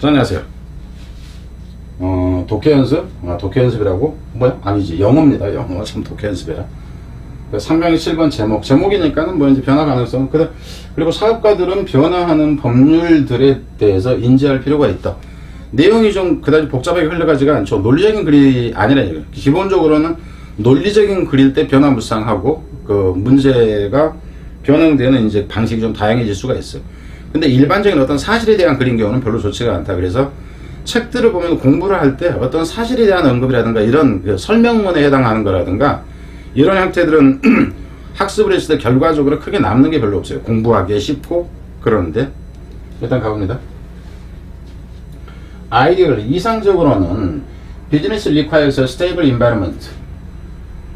자, 안녕하세요. 어, 독해 연습? 아, 독해 연습이라고? 뭐야? 아니지. 영어입니다. 영어. 참 독해 연습이야. 3강의 7번 제목. 제목이니까는 뭐 이제 변화 가능성. 그래- 그리고 사업가들은 변화하는 법률들에 대해서 인지할 필요가 있다. 내용이 좀 그다지 복잡하게 흘러가지가 않죠. 논리적인 글이 아니라 이거예요. 기본적으로는 논리적인 글일 때 변화무쌍하고 그 문제가 변형되는 이제 방식이 좀 다양해질 수가 있어요. 근데 일반적인 어떤 사실에 대한 글인 경우는 별로 좋지가 않다. 그래서 책들을 보면 공부를 할 때 어떤 사실에 대한 언급이라든가 이런 그 설명문에 해당하는 거라든가 이런 형태들은 학습을 했을 때 결과적으로 크게 남는 게 별로 없어요. 공부하기에 쉽고 그러는데 일단 가봅니다. 아이디어를 이상적으로는 비즈니스 리콰이어스 스테이블 인바이러먼트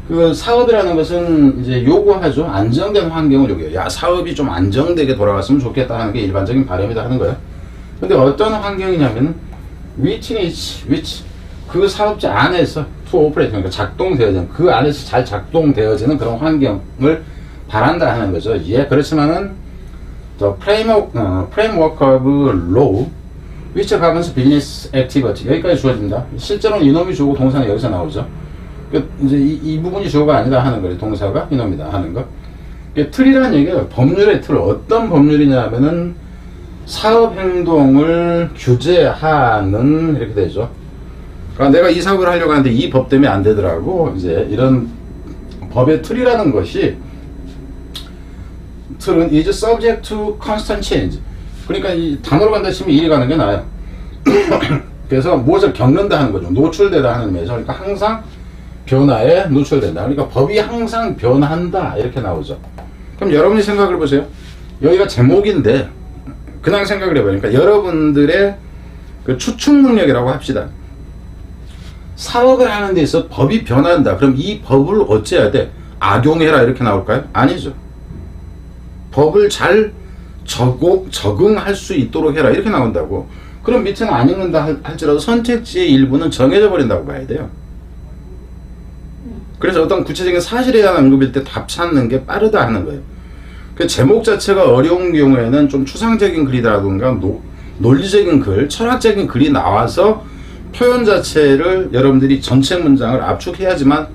그 사업이라는 것은 이제 요구하죠. 안정된 환경을 요구해요. 야, 사업이 좀 안정되게 돌아갔으면 좋겠다 하는 게 일반적인 바람이다 하는 거예요. 근데 어떤 환경이냐면 위치는 위치 그 사업자 안에서 투 오퍼레이트 그러니까 작동되어야 되는 그 안에서 잘 작동되어지는 그런 환경을 바란다 하는 거죠. 예, 그렇지만은 the framework, 어, framework of law which governs business activity 여기까지 주어집니다. 실제로는 이놈이 주고 동사는 여기서 나오죠. 그 이제 이, 이 부분이 주어가 아니다 하는 거예요. 동사가 이놈이다 하는 거. 그 틀이라는 얘기가 법률의 틀 어떤 법률이냐면은 사업 행동을 규제하는 이렇게 되죠. 그러니까 내가 이 사업을 하려고 하는데 이 법 때문에 안 되더라고. 이제 이런 법의 틀이라는 것이 틀은 is subject to constant change. 그러니까 이 단어로 간다 치면 이리 가는 게 나아요. 그래서 무엇을 겪는다 하는 거죠. 노출되다 하는 의미에서. 그러니까 항상 변화에 노출된다. 그러니까 법이 항상 변한다. 이렇게 나오죠. 그럼 여러분이 생각을 보세요. 여기가 제목인데 그냥 생각을 해봐요. 그러니까 여러분들의 그 추측 능력이라고 합시다. 사업을 하는 데 있어 법이 변한다. 그럼 이 법을 어째야 돼? 악용해라 이렇게 나올까요? 아니죠. 법을 잘 적응, 적응할 수 있도록 해라 이렇게 나온다고. 그럼 밑에는 안 읽는다 할- 할지라도 선택지의 일부는 정해져 버린다고 봐야 돼요. 그래서 어떤 구체적인 사실에 대한 언급일 때 답 찾는 게 빠르다 하는 거예요. 그 제목 자체가 어려운 경우에는 좀 추상적인 글이라든가 노, 논리적인 글, 철학적인 글이 나와서 표현 자체를 여러분들이 전체 문장을 압축해야지만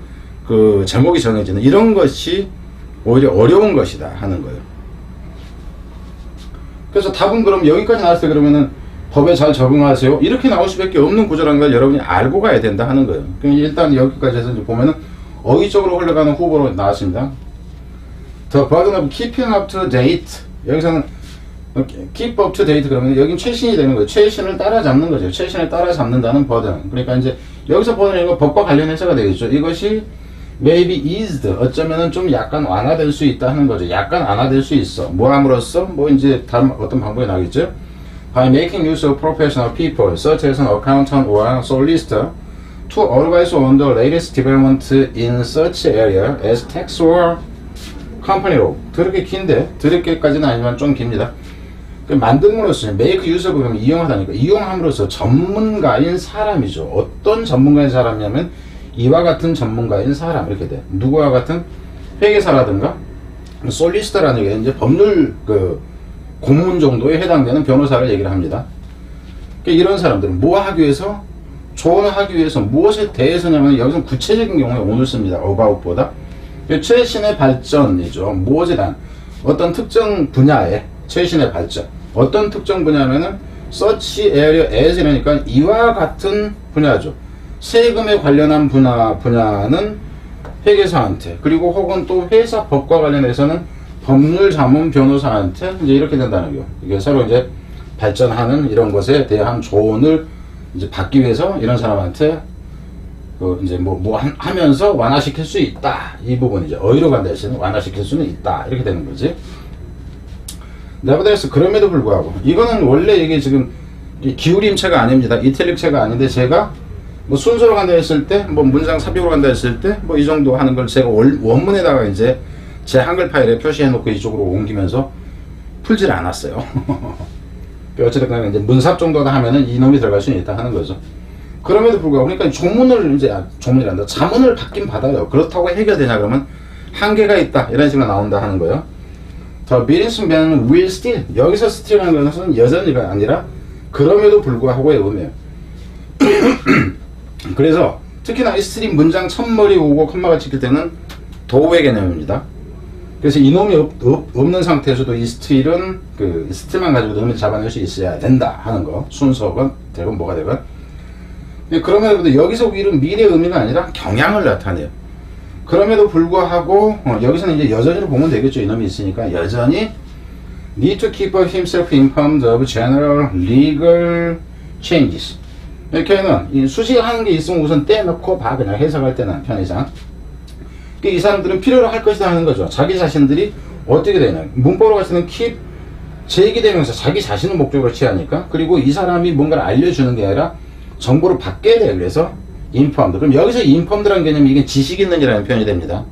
그 제목이 정해지는 이런 것이 오히려 어려운 것이다 하는 거예요. 그래서 답은 그럼 여기까지 나왔을 때 그러면은 법에 잘 적응하세요. 이렇게 나올 수밖에 없는 구조라는 걸 여러분이 알고 가야 된다 하는 거예요. 그럼 일단 여기까지 해서 보면은 어휘적으로 흘러가는 후보로 나왔습니다. The burden of keeping up to date. 여기서는 keep up to date 그러면 여긴 최신이 되는 거예요. 최신을 따라잡는 거죠. 최신을 따라잡는다는 버든. 그러니까 이제 여기서 버든이 거 법과 관련해서가 되겠죠. 이것이 maybe eased 어쩌면은 좀 약간 완화될 수 있다 하는 거죠. 약간 완화될 수 있어. 뭐 함으로써 뭐 이제 다른 어떤 방법이 나겠죠. By making use of professional people such as an accountant or solicitor to advise on the latest development in such area as tax or company law. 더럽게 긴데 더럽게까지는 아니지만 좀 깁니다. 그 만듦으로써 make use of 이용하다니까 이용함으로써 전문가인 사람이죠. 어떤 전문가인 사람이냐면 이와 같은 전문가인 사람 이렇게 돼. 누구와 같은 회계사라든가 솔리스터라는 게 이제 법률 그 고문 정도에 해당되는 변호사를 얘기를 합니다. 그러니까 이런 사람들은 뭐 하기 위해서 조언을 하기 위해서 무엇에 대해서냐면 여기서 구체적인 경우에 오늘 씁니다. about보다 최신의 발전이죠. 무엇에 대한 어떤 특정 분야의 최신의 발전. 어떤 특정 분야면은 such area as 이러니까 이와 같은 분야죠. 세금에 관련한 분야, 분야는 회계사한테 그리고 혹은 또 회사 법과 관련해서는 법률 자문 변호사한테 이제 이렇게 된다는 거요. 이게 서로 이제 발전하는 이런 것에 대한 조언을 이제 받기 위해서 이런 사람한테 그 이제 뭐, 뭐 하- 하면서 완화시킬 수 있다. 이 부분이죠. 어휘로 했을 때 완화시킬 수는 있다. 이렇게 되는 거지. 네버데스 그럼에도 불구하고 이거는 원래 이게 지금 이 기울임체가 아닙니다. 이탈릭체가 아닌데 제가 뭐 순서로 간다 했을 때 뭐 문장 삽입으로 간다 했을 때 뭐 이 정도 하는 걸 제가 월- 원문에다가 이제 제 한글 파일에 표시해 놓고 이쪽으로 옮기면서 풀질 않았어요. 어쨌든 간에 이제 문삽 정도다 하면은 이놈이 들어갈 수는 있다 하는 거죠. 그럼에도 불구하고 그러니까 조문을 이제 아, 조문이란다 자문을 받긴 받아요. 그렇다고 해결되냐 그러면 한계가 있다 이런 식으로 나온다 하는 거예요. 더 비즈니스맨 will still 여기서 still이라는 것은 여전히가 아니라 그럼에도 불구하고의 의미예요. 그래서 특히나 이 스트림 문장 첫머리 오고 컴마가 찍힐 때는 도우의 개념입니다. 그래서 이놈이 없, 는 상태에서도 이 스틸은 그 스틸만 가지고 의미를 잡아낼 수 있어야 된다 하는 거 순서가 되건 뭐가 되건 근데 그럼에도 여기서 우리는 미래 의미가 아니라 경향을 나타내요. 그럼에도 불구하고 어, 여기서는 이제 여전히로 보면 되겠죠. 이놈이 있으니까 여전히 need to keep himself informed of general legal changes. 이렇게는 이 수식하는 게 있으면 우선 떼놓고 봐 그냥 해석할 때는 편의상. 그이 사람들은 필요로 할 것이다 하는 거죠. 자기 자신들이 어떻게 되냐. 문법으로 가서는 keep 제기대명사 자기 자신을 목적으로 취하니까 그리고 이 사람이 뭔가를 알려주는 게 아니라 정보를 받게 돼. 그래서 informed. 그럼 여기서 informed라는 개념이 이게 지식 있는 이라는 표현이 됩니다.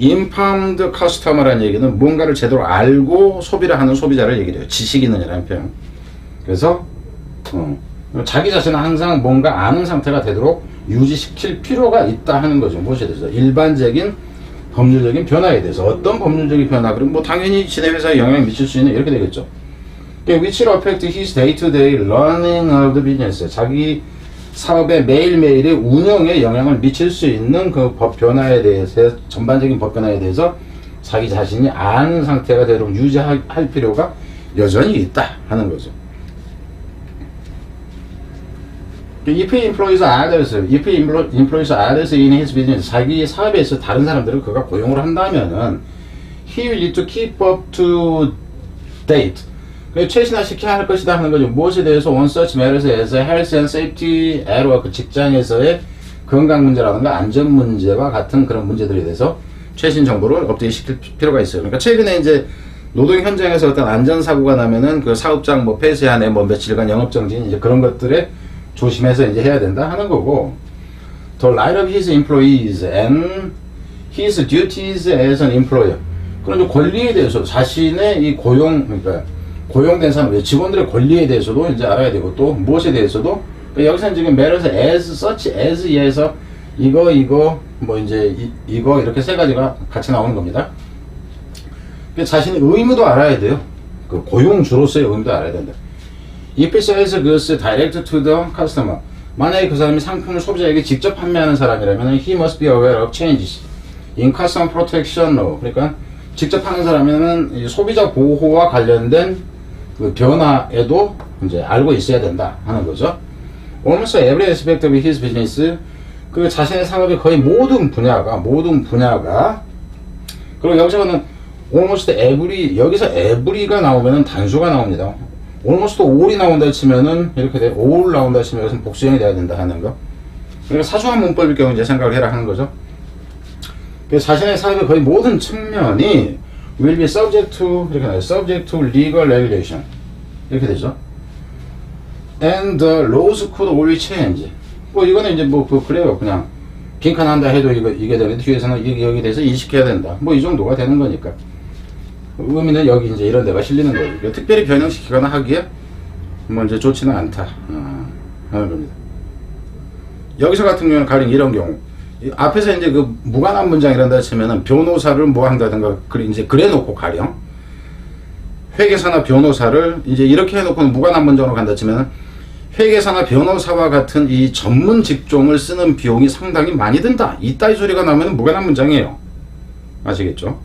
informed customer라는 얘기는 뭔가를 제대로 알고 소비를 하는 소비자를 얘기해요. 지식 있는 이라는 표현. 그래서 어, 자기 자신은 항상 뭔가 아는 상태가 되도록 유지시킬 필요가 있다 하는 거죠. 무엇에 대해서 일반적인 법률적인 변화에 대해서 어떤 법률적인 변화 그럼 뭐 당연히 지네 회사에 영향을 미칠 수 있는 이렇게 되겠죠. which will affect his day-to-day running of the business. 자기 사업의 매일매일의 운영에 영향을 미칠 수 있는 그 법 변화에 대해서 전반적인 법 변화에 대해서 자기 자신이 아는 상태가 되도록 유지할 할 필요가 여전히 있다 하는 거죠. If he employs others, if employs others in his business, 자기 사업에 있어 다른 사람들을 그가 고용을 한다면은 he will need to keep up to date. 그 최신화시켜야 할 것이다 하는 거죠. 무엇에 대해서 on such matters as health and safety at work, 직장에서의 건강 문제라든가 안전 문제와 같은 그런 문제들에 대해서 최신 정보를 업데이트 시킬 필요가 있어요. 그러니까 최근에 이제 노동 현장에서 어떤 안전 사고가 나면은 그 사업장 뭐 폐쇄안에 뭐 며칠간 영업 정지 이제 그런 것들에 조심해서 이제 해야 된다 하는 거고 the right of his employees and his duties as an employer 그런 권리에 대해서 자신의 이 고용 그러니까 고용된 사람 직원들의 권리에 대해서도 이제 알아야 되고 또 무엇에 대해서도 그러니까 여기서는 지금 메르스 as such as에서 이거 이거 뭐 이제 이, 이거 이렇게 세 가지가 같이 나오는 겁니다. 그러니까 자신의 의무도 알아야 돼요. 그 고용주로서의 의무도 알아야 된다. Sells goods direct to the customer. 만약에 그 사람이 상품을 소비자에게 직접 판매하는 사람이라면 he must be aware of changes in customer protection law. 그러니까 직접 하는 사람이면 이 소비자 보호와 관련된 그 변화에도 이제 알고 있어야 된다 하는 거죠. Almost every aspect of his business 그 자신의 사업의 거의 모든 분야가 모든 분야가 그리고 여기서는 almost every 여기서 every가 나오면은 단수가 나옵니다. Almost all이 나온다 치면은 이렇게 돼 all 나온다 치면 이것은 복수형이 돼야 된다 하는 거. 그러니까 사소한 문법일 경우 이제 생각을 해라 하는 거죠. 그래서 자신의 사업의 거의 모든 측면이 will be subject to 이렇게 나와요. subject to legal regulation 이렇게 되죠. and the laws could always change. 뭐 이거는 이제 뭐 그, 그래요. 그냥 빈칸 한다 해도 이거 이게 되는데 뒤에서는 이- 여기 대해서 인식해야 된다. 뭐 이 정도가 되는 거니까. 의미는 여기 이제 이런 데가 실리는 거예요. 특별히 변형시키거나 하기에 뭐 이제 좋지는 않다 어, 하는 겁니다. 여기서 같은 경우는 가령 이런 경우 이 앞에서 이제 그 무관한 문장이란다 치면은 변호사를 뭐 한다든가 그래 이제 그래 놓고 가령 회계사나 변호사를 이제 이렇게 해놓고 무관한 문장으로 간다 치면은 회계사나 변호사와 같은 이 전문 직종을 쓰는 비용이 상당히 많이 든다. 이따위 소리가 나면 무관한 문장이에요. 아시겠죠?